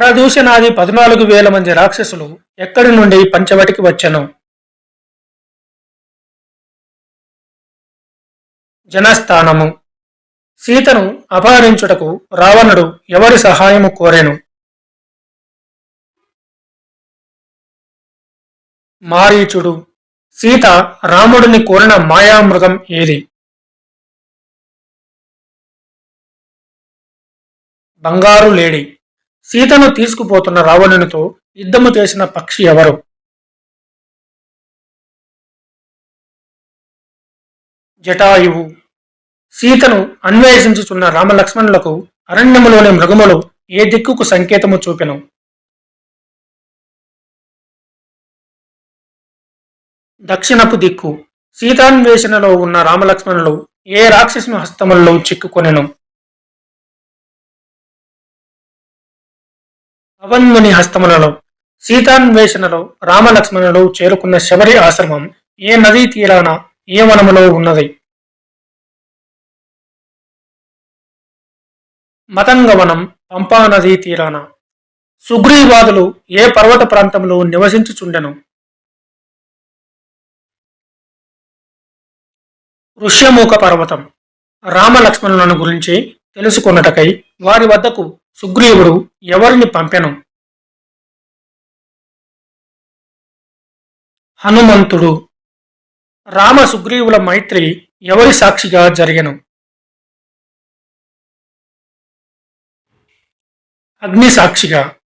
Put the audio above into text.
పరదూషణాది పద్నాలుగు వేల మంది రాక్షసులు ఎక్కడి నుండి పంచవటికి వచ్చెను? జనస్థానము. సీతను అపహరించుటకు రావణుడు ఎవరి సహాయము కోరెను? మారీచుడు. సీత రాముడిని కోరిన మాయామృగం ఏది? బంగారు లేడి. సీతను తీసుకుపోతున్న రావణునితో యుద్ధము చేసిన పక్షి ఎవరు? జటాయువు. సీతను అన్వేషించుచున్న రామలక్ష్మణులకు అరణ్యములోని మృగములు ఏ దిక్కుకు సంకేతము చూపెను? దక్షిణపు దిక్కు. సీతాన్వేషణలో ఉన్న రామలక్ష్మణులు ఏ రాక్షసుని హస్తములలో చిక్కుకొనెను? పవన్ముని హస్తములలో సీతాన్వేషణలో రామలక్ష్మణులు చేరుకున్న శబరి ఆశ్రమం ఏ నదీ తీరాన ఏ వనములో ఉన్నది? మతంగవనం పంపా నదీ తీరాన. సుగ్రీవాదులు ఏ పర్వత ప్రాంతంలో నివసించుచుండెను? ఋష్యమూక పర్వతం. రామలక్ష్మణులను గురించి తెలుసుకొనుటకై వారి వద్దకు సుగ్రీవుడు ఎవరిని పంపెను? హనుమంతుడు. రామ సుగ్రీవుల మైత్రి ఎవరి సాక్షిగా జరిగెను? అగ్ని సాక్షిగా.